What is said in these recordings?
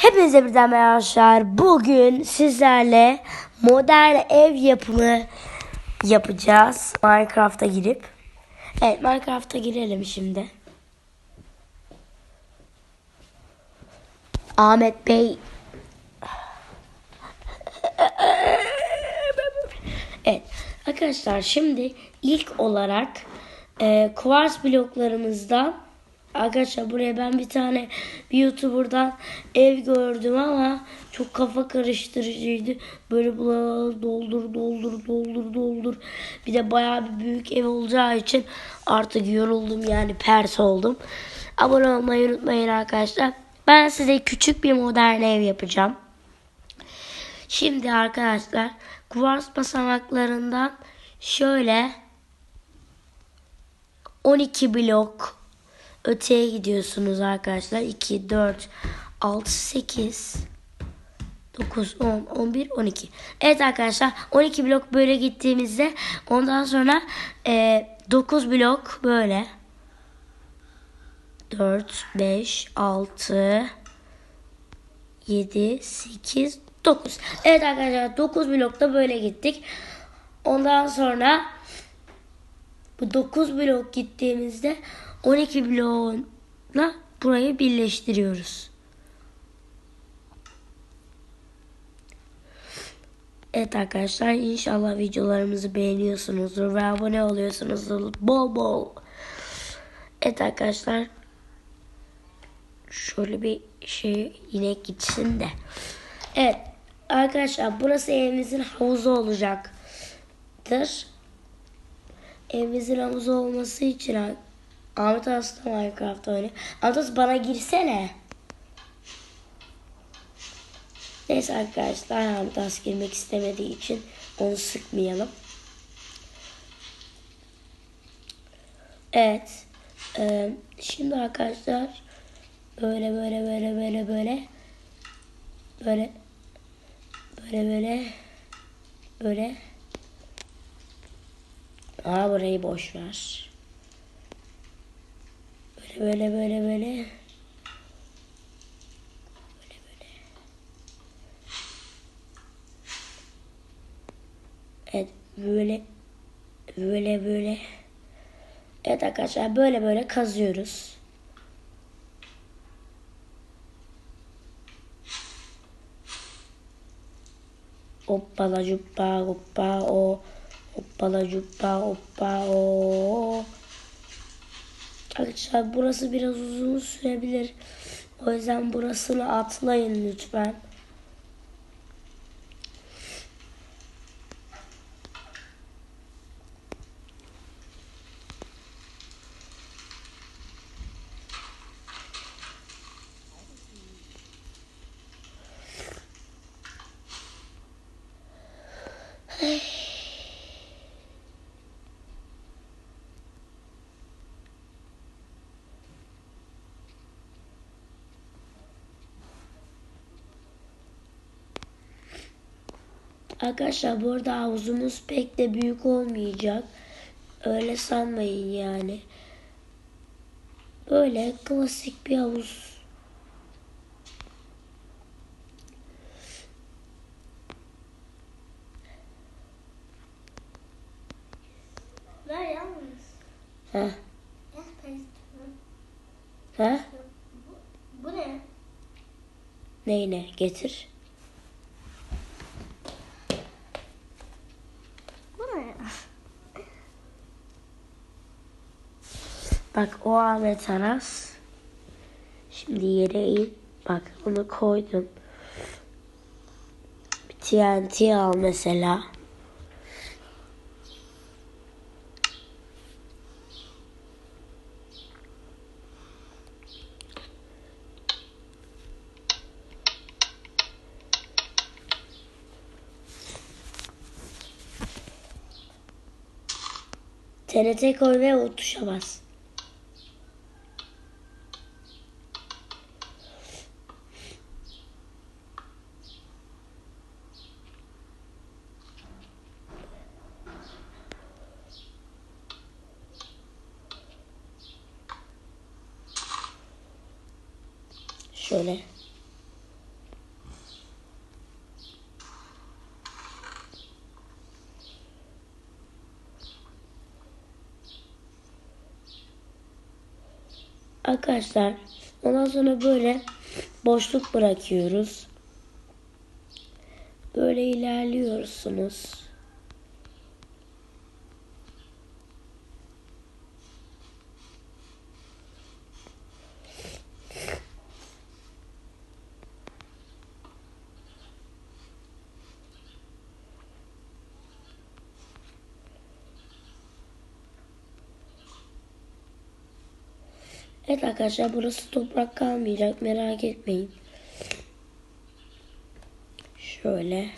Hepinize birden merhaba arkadaşlar. Bugün sizlerle modern ev yapımı yapacağız. Minecraft'a girip. Evet Minecraft'a girelim şimdi. Ahmet Bey. Evet arkadaşlar şimdi ilk olarak e, kuvars bloklarımızdan Arkadaşlar buraya ben bir tane bir YouTuber'dan ev gördüm ama çok kafa karıştırıcıydı. Böyle bula doldur doldur doldur doldur. Bir de bayağı bir büyük ev olacağı için artık yoruldum yani pers oldum. Abone olmayı unutmayın arkadaşlar. Ben size küçük bir modern ev yapacağım. Şimdi arkadaşlar kuvars basamaklarından şöyle 12 blok öteye gidiyorsunuz arkadaşlar. 2, 4, 6, 8, 9, 10, 11, 12. Evet arkadaşlar 12 blok böyle gittiğimizde ondan sonra e, 9 blok böyle. 4, 5, 6, 7, 8, 9. Evet arkadaşlar 9 blokta böyle gittik. Ondan sonra bu 9 blok gittiğimizde 12 bloğuna burayı birleştiriyoruz. Evet arkadaşlar inşallah videolarımızı beğeniyorsunuzdur ve abone oluyorsunuzdur bol bol. Evet arkadaşlar şöyle bir şey yine gitsin de. Evet arkadaşlar burası evimizin havuzu olacaktır. Evimizin havuzu olması için Ahmet Aslı Minecraft oynuyor. Ahmet Aslı bana girsene. Neyse arkadaşlar Ahmet Aslı girmek istemediği için onu sıkmayalım. Evet. Ee, şimdi arkadaşlar böyle böyle böyle böyle böyle böyle böyle böyle böyle Aa burayı boş ver. Böyle böyle böyle. Evet böyle böyle böyle. Evet arkadaşlar böyle böyle kazıyoruz. Hoppala cuppa hoppa o. Hoppala cuppa hoppa o. Arkadaşlar burası biraz uzun sürebilir. O yüzden burasını atlayın lütfen. Arkadaşlar bu arada havuzumuz pek de büyük olmayacak. Öyle sanmayın yani. Böyle klasik bir havuz. Ver yalnız. Ben Heh. bu, bu ne? Neyine getir. Bu ne? Bak o Ahmet Aras. Şimdi yere in. Bak onu koydum. Bir TNT al mesela. TNT koy ve o tuşa bas. Şöyle. Arkadaşlar ondan sonra böyle boşluk bırakıyoruz. Böyle ilerliyorsunuz. Evet arkadaşlar burası toprak kalmayacak merak etmeyin. Şöyle.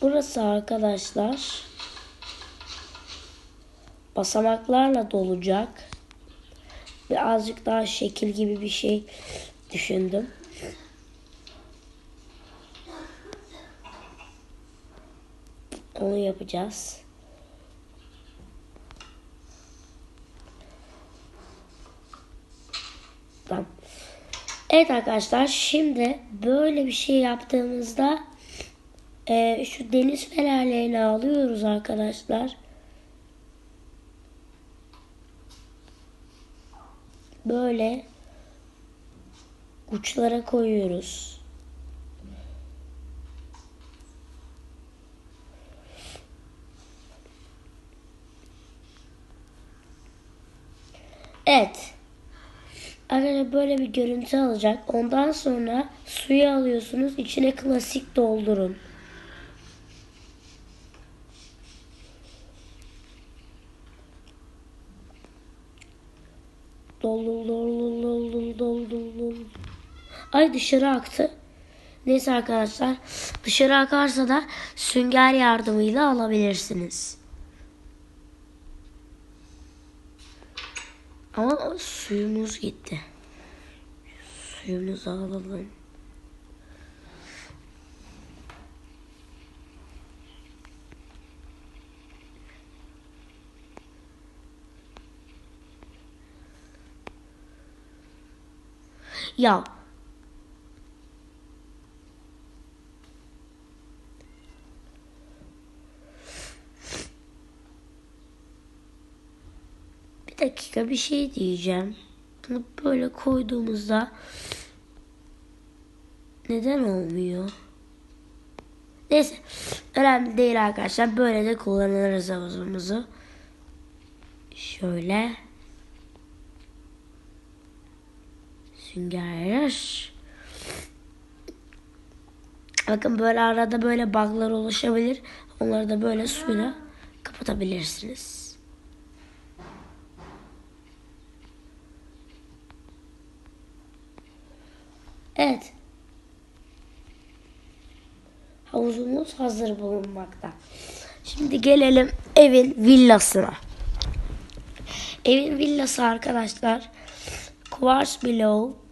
Burası arkadaşlar basamaklarla dolacak. Birazcık daha şekil gibi bir şey düşündüm. Onu yapacağız. Tamam. Evet arkadaşlar şimdi böyle bir şey yaptığımızda e, şu deniz fenerlerini alıyoruz arkadaşlar. Böyle uçlara koyuyoruz. Evet. Arkadaşlar böyle bir görüntü alacak. Ondan sonra suyu alıyorsunuz. içine klasik doldurun. Ay dışarı aktı. Neyse arkadaşlar dışarı akarsa da sünger yardımıyla alabilirsiniz. Ama suyumuz gitti. Suyumuzu alalım. Ya Bir dakika bir şey diyeceğim. Bunu böyle koyduğumuzda neden olmuyor? Neyse. Önemli değil arkadaşlar. Böyle de kullanırız havuzumuzu. Şöyle. Süngerler. Bakın böyle arada böyle bug'lar oluşabilir. Onları da böyle suyla kapatabilirsiniz. Evet. Havuzumuz hazır bulunmakta. Şimdi gelelim evin villasına. Evin villası arkadaşlar. Quartz Below.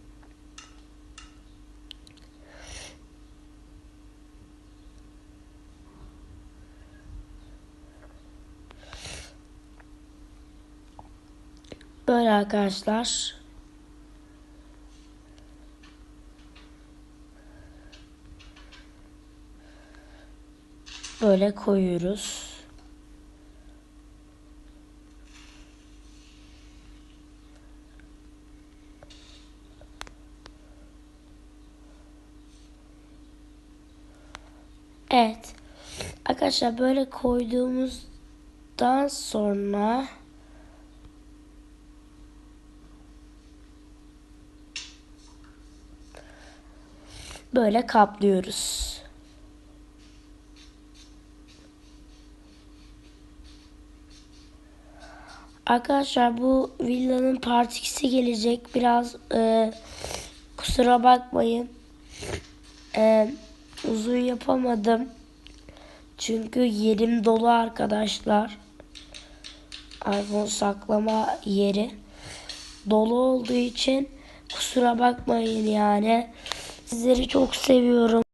Böyle arkadaşlar. Böyle koyuyoruz. Evet. Arkadaşlar böyle koyduğumuzdan sonra böyle kaplıyoruz. Arkadaşlar bu villanın part 2'si gelecek. Biraz e, kusura bakmayın. E, uzun yapamadım. Çünkü yerim dolu arkadaşlar. iPhone saklama yeri. Dolu olduğu için kusura bakmayın yani. Sizleri çok seviyorum.